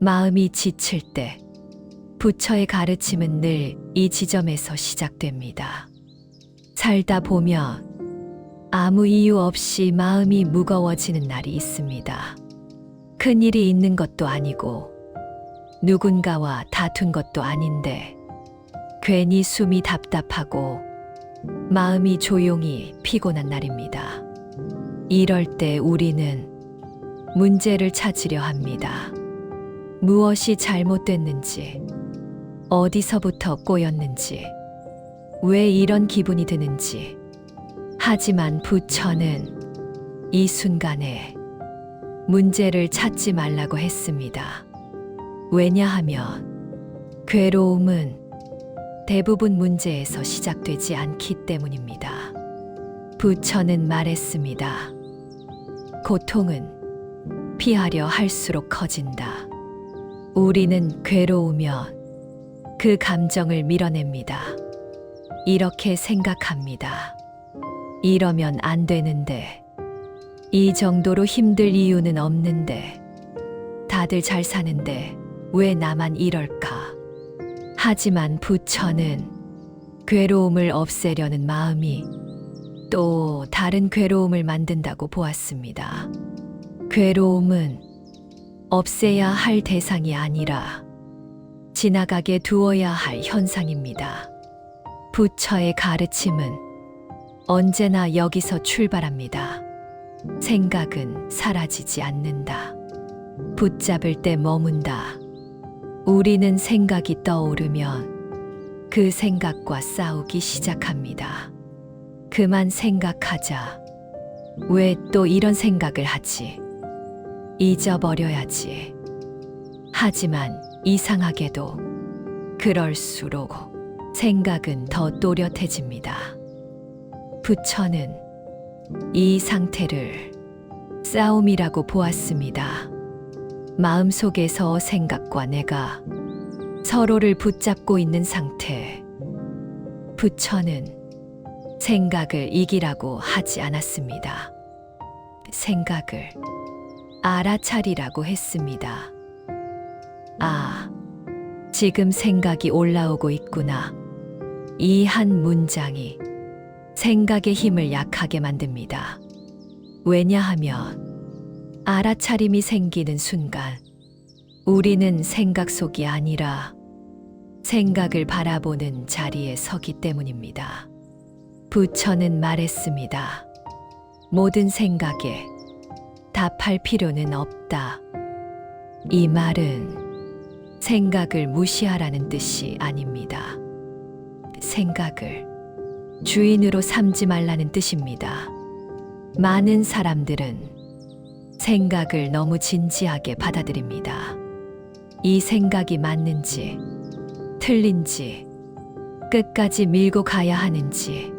마음이 지칠 때 부처의 가르침은 늘 이 지점에서 시작됩니다. 살다 보면 아무 이유 없이 마음이 무거워지는 날이 있습니다. 큰 일이 있는 것도 아니고 누군가와 다툰 것도 아닌데 괜히 숨이 답답하고 마음이 조용히 피곤한 날입니다. 이럴 때 우리는 문제를 찾으려 합니다. 무엇이 잘못됐는지, 어디서부터 꼬였는지, 왜 이런 기분이 드는지. 하지만 부처는 이 순간에 문제를 찾지 말라고 했습니다. 왜냐하면 괴로움은 대부분 문제에서 시작되지 않기 때문입니다. 부처는 말했습니다. 고통은 피하려 할수록 커진다. 우리는 괴로우면 그 감정을 밀어냅니다. 이렇게 생각합니다. 이러면 안 되는데, 이 정도로 힘들 이유는 없는데, 다들 잘 사는데 왜 나만 이럴까? 하지만 부처는 괴로움을 없애려는 마음이 또 다른 괴로움을 만든다고 보았습니다. 괴로움은 없애야 할 대상이 아니라 지나가게 두어야 할 현상입니다. 부처의 가르침은 언제나 여기서 출발합니다. 생각은 사라지지 않는다. 붙잡을 때 머문다. 우리는 생각이 떠오르면 그 생각과 싸우기 시작합니다. 그만 생각하자. 왜 또 이런 생각을 하지? 잊어버려야지. 하지만 이상하게도 그럴수록 생각은 더 또렷해집니다. 부처는 이 상태를 싸움이라고 보았습니다. 마음속에서 생각과 내가 서로를 붙잡고 있는 상태. 부처는 생각을 이기라고 하지 않았습니다. 생각을 알아차리라고 했습니다. 아, 지금 생각이 올라오고 있구나. 이 한 문장이 생각의 힘을 약하게 만듭니다. 왜냐하면 알아차림이 생기는 순간 우리는 생각 속이 아니라 생각을 바라보는 자리에 서기 때문입니다. 부처는 말했습니다. 모든 생각에 답할 필요는 없다. 이 말은 생각을 무시하라는 뜻이 아닙니다. 생각을 주인으로 삼지 말라는 뜻입니다. 많은 사람들은 생각을 너무 진지하게 받아들입니다. 이 생각이 맞는지, 틀린지, 끝까지 밀고 가야 하는지.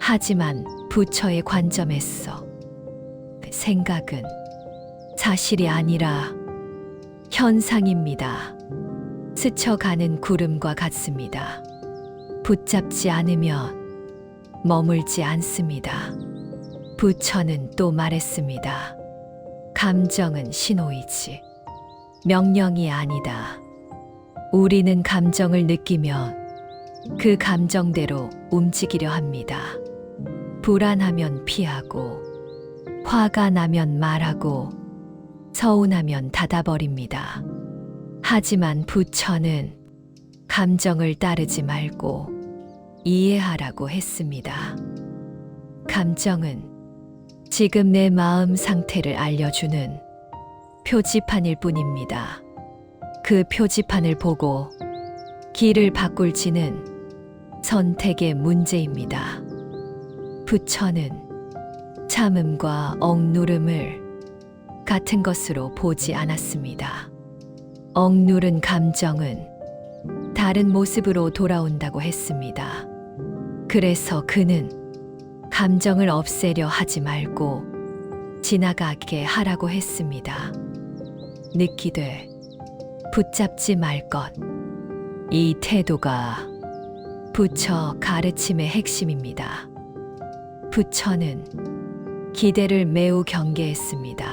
하지만 부처의 관점에서 생각은 사실이 아니라 현상입니다. 스쳐가는 구름과 같습니다. 붙잡지 않으면 머물지 않습니다. 부처는 또 말했습니다. 감정은 신호이지. 명령이 아니다. 우리는 감정을 느끼면 그 감정대로 움직이려 합니다. 불안하면 피하고, 화가 나면 말하고, 서운하면 닫아버립니다. 하지만 부처는 감정을 따르지 말고 이해하라고 했습니다. 감정은 지금 내 마음 상태를 알려주는 표지판일 뿐입니다. 그 표지판을 보고 길을 바꿀지는 선택의 문제입니다. 부처는 참음과 억누름을 같은 것으로 보지 않았습니다. 억누른 감정은 다른 모습으로 돌아온다고 했습니다. 그래서 그는 감정을 없애려 하지 말고 지나가게 하라고 했습니다. 느끼되 붙잡지 말 것. 이 태도가 부처 가르침의 핵심입니다. 부처는 기대를 매우 경계했습니다.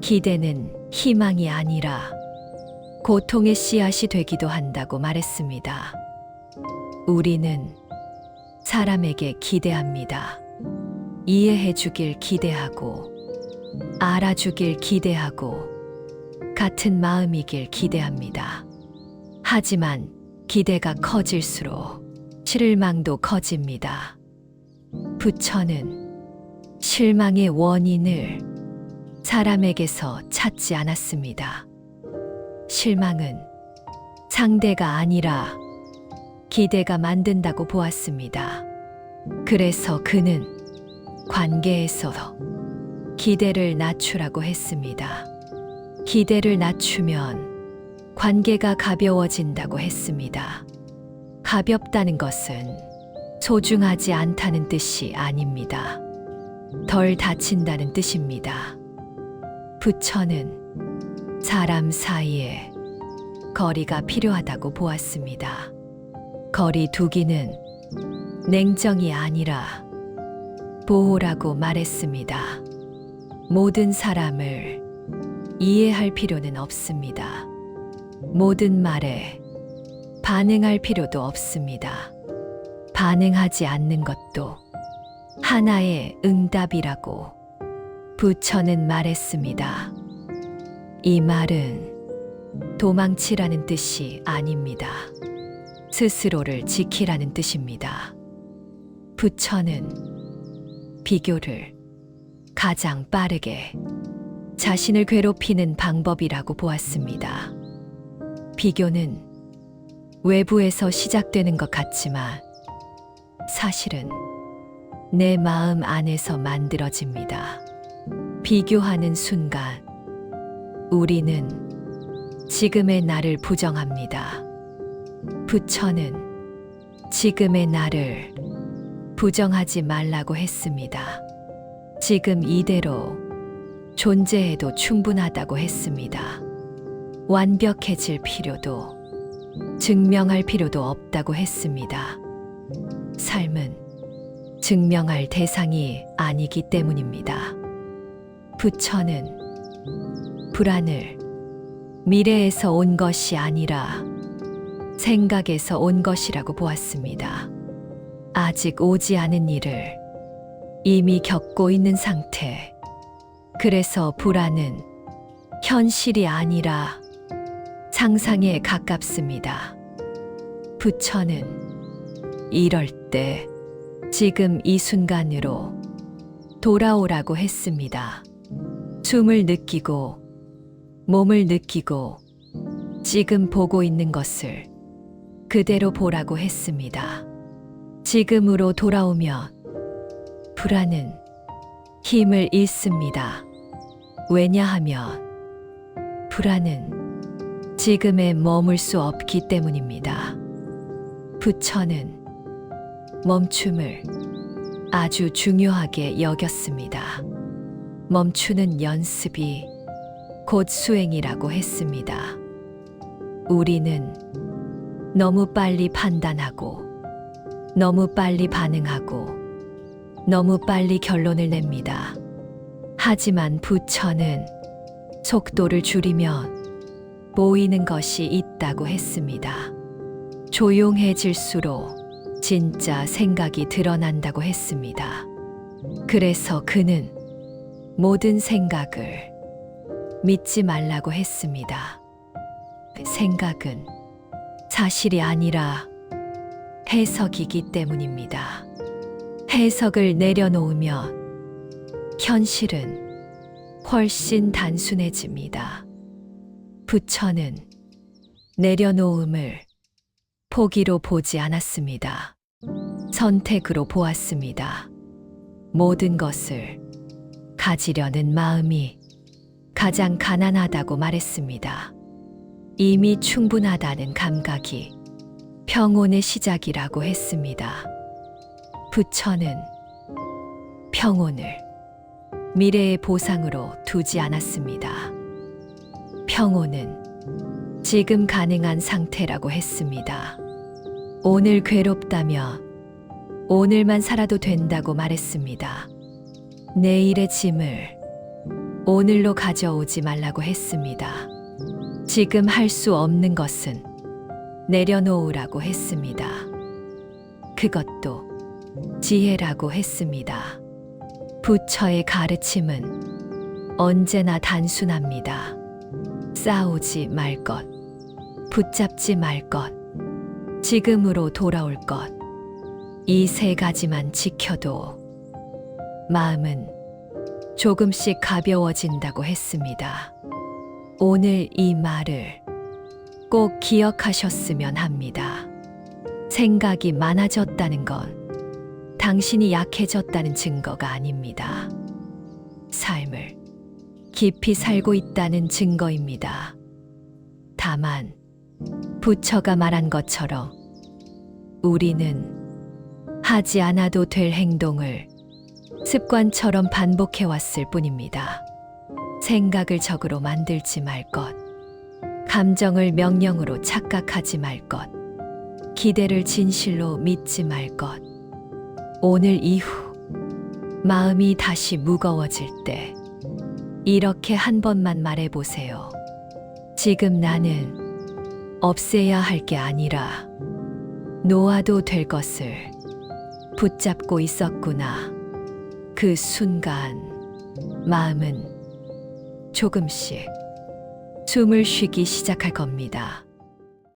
기대는 희망이 아니라 고통의 씨앗이 되기도 한다고 말했습니다. 우리는 사람에게 기대합니다. 이해해 주길 기대하고, 알아주길 기대하고, 같은 마음이길 기대합니다. 하지만 기대가 커질수록 실망도 커집니다. 부처는 실망의 원인을 사람에게서 찾지 않았습니다. 실망은 상대가 아니라 기대가 만든다고 보았습니다. 그래서 그는 관계에서 기대를 낮추라고 했습니다. 기대를 낮추면 관계가 가벼워진다고 했습니다. 가볍다는 것은 소중하지 않다는 뜻이 아닙니다. 덜 다친다는 뜻입니다. 부처는 사람 사이에 거리가 필요하다고 보았습니다. 거리 두기는 냉정이 아니라 보호라고 말했습니다. 모든 사람을 이해할 필요는 없습니다. 모든 말에 반응할 필요도 없습니다. 반응하지 않는 것도 하나의 응답이라고 부처는 말했습니다. 이 말은 도망치라는 뜻이 아닙니다. 스스로를 지키라는 뜻입니다. 부처는 비교를 가장 빠르게 자신을 괴롭히는 방법이라고 보았습니다. 비교는 외부에서 시작되는 것 같지만 사실은 내 마음 안에서 만들어집니다. 비교하는 순간 우리는 지금의 나를 부정합니다. 부처는 지금의 나를 부정하지 말라고 했습니다. 지금 이대로 존재해도 충분하다고 했습니다. 완벽해질 필요도 증명할 필요도 없다고 했습니다. 삶은 증명할 대상이 아니기 때문입니다. 부처는 불안을 미래에서 온 것이 아니라 생각에서 온 것이라고 보았습니다. 아직 오지 않은 일을 이미 겪고 있는 상태. 그래서 불안은 현실이 아니라 상상에 가깝습니다. 부처는 이럴 때 지금 이 순간으로 돌아오라고 했습니다. 숨을 느끼고 몸을 느끼고 지금 보고 있는 것을 그대로 보라고 했습니다. 지금으로 돌아오면 불안은 힘을 잃습니다. 왜냐하면 불안은 지금에 머물 수 없기 때문입니다. 부처는 멈춤을 아주 중요하게 여겼습니다. 멈추는 연습이 곧 수행이라고 했습니다. 우리는 너무 빨리 판단하고 너무 빨리 반응하고 너무 빨리 결론을 냅니다. 하지만 부처는 속도를 줄이면 보이는 것이 있다고 했습니다. 조용해질수록 진짜 생각이 드러난다고 했습니다. 그래서 그는 모든 생각을 믿지 말라고 했습니다. 생각은 사실이 아니라 해석이기 때문입니다. 해석을 내려놓으면 현실은 훨씬 단순해집니다. 부처는 내려놓음을 포기로 보지 않았습니다. 선택으로 보았습니다. 모든 것을 가지려는 마음이 가장 가난하다고 말했습니다. 이미 충분하다는 감각이 평온의 시작이라고 했습니다. 부처는 평온을 미래의 보상으로 두지 않았습니다. 평온은 지금 가능한 상태라고 했습니다. 오늘 괴롭다면 오늘만 살아도 된다고 말했습니다. 내일의 짐을 오늘로 가져오지 말라고 했습니다. 지금 할 수 없는 것은 내려놓으라고 했습니다. 그것도 지혜라고 했습니다. 부처의 가르침은 언제나 단순합니다. 싸우지 말 것, 붙잡지 말 것, 지금으로 돌아올 것. 이 세 가지만 지켜도 마음은 조금씩 가벼워진다고 했습니다. 오늘 이 말을 꼭 기억하셨으면 합니다. 생각이 많아졌다는 건 당신이 약해졌다는 증거가 아닙니다. 삶을 깊이 살고 있다는 증거입니다. 다만, 부처가 말한 것처럼 우리는 하지 않아도 될 행동을 습관처럼 반복해 왔을 뿐입니다. 생각을 적으로 만들지 말 것, 감정을 명령으로 착각하지 말 것, 기대를 진실로 믿지 말 것. 오늘 이후 마음이 다시 무거워질 때 이렇게 한 번만 말해 보세요. 지금 나는 없애야 할 게 아니라 놓아도 될 것을 붙잡고 있었구나. 그 순간 마음은 조금씩 숨을 쉬기 시작할 겁니다.